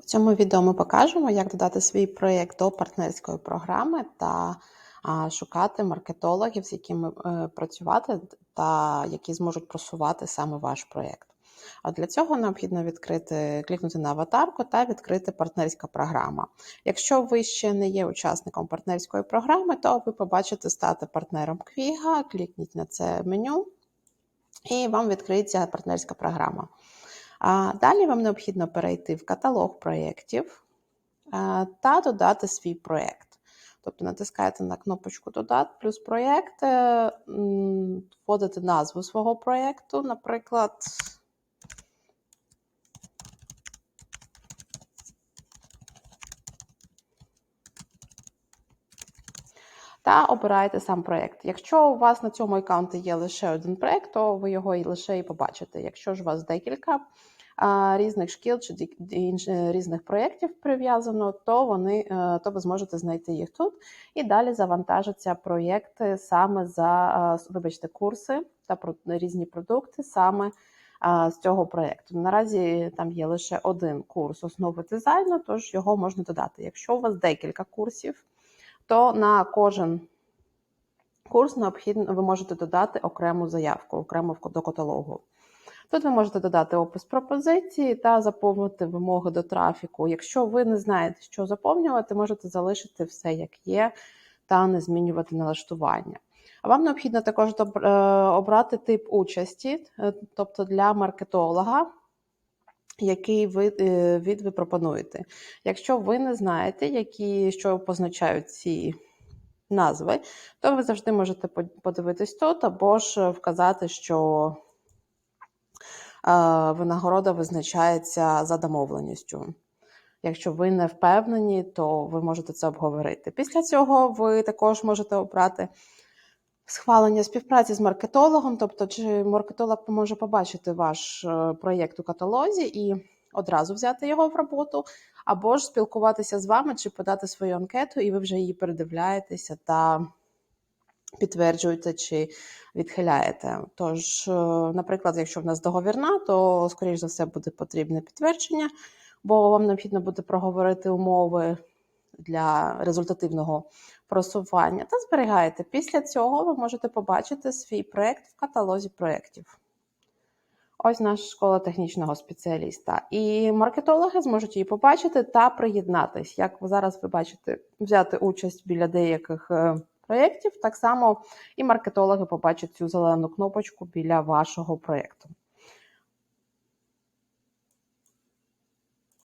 В цьому відео ми покажемо, як додати свій проєкт до партнерської програми та шукати маркетологів, з якими е, працювати та які зможуть просувати саме ваш проєкт. А для цього необхідно відкрити, клікнути на аватарку та відкрити партнерська програма. Якщо ви ще не є учасником партнерської програми, то ви побачите стати партнером Квіга, клікніть на це меню, і вам відкриється партнерська програма. А Далі вам необхідно перейти в каталог проєктів та додати свій проєкт. Тобто натискаєте на кнопочку Додати плюс проєкт, е, вводите назву свого проєкту, наприклад. Та обираєте сам проєкт. Якщо у вас на цьому аккаунті є лише один проєкт, то ви його лише і побачите. Якщо ж у вас декілька а, різних шкіл чи різних проєктів прив'язано, то вони е, то ви зможете знайти їх тут. І далі завантажаться проєкти саме за вибачте, курси та про різні продукти саме з цього проєкту. Наразі там є лише один курс основи дизайну, тож його можна додати. Якщо у вас декілька курсів, то на кожен курс необхідно ви можете додати окрему заявку, окремо до каталогу. Тут ви можете додати опис пропозиції та заповнити вимоги до трафіку. Якщо ви не знаєте, що заповнювати, можете залишити все як є та не змінювати налаштування. А вам необхідно також е, обрати тип участі, е, тобто для маркетолога, який ви, е, від ви пропонуєте. Якщо ви не знаєте, які, що позначають ці назви, то ви завжди можете подивитись тут або ж вказати, що е, винагорода визначається за домовленістю. Якщо ви не впевнені, то ви можете це обговорити. Після цього ви також можете обрати схвалення співпраці з маркетологом, тобто чи маркетолог може побачити ваш е, проєкт у каталозі і одразу взяти його в роботу, або ж спілкуватися з вами чи подати свою анкету, і ви вже її передивляєтеся та підтверджуєте чи відхиляєте. Тож, е, наприклад, якщо в нас договірна, то скоріш за все буде потрібне підтвердження, бо вам необхідно буде проговорити умови для результативного просування та зберігаєте. Після цього ви можете побачити свій проєкт в каталозі проєктів. Ось наша школа технічного спеціаліста. І маркетологи зможуть її побачити та приєднатись. Як ви зараз ви бачите, взяти участь біля деяких е, проєктів, так само і маркетологи побачать цю зелену кнопочку біля вашого проєкту.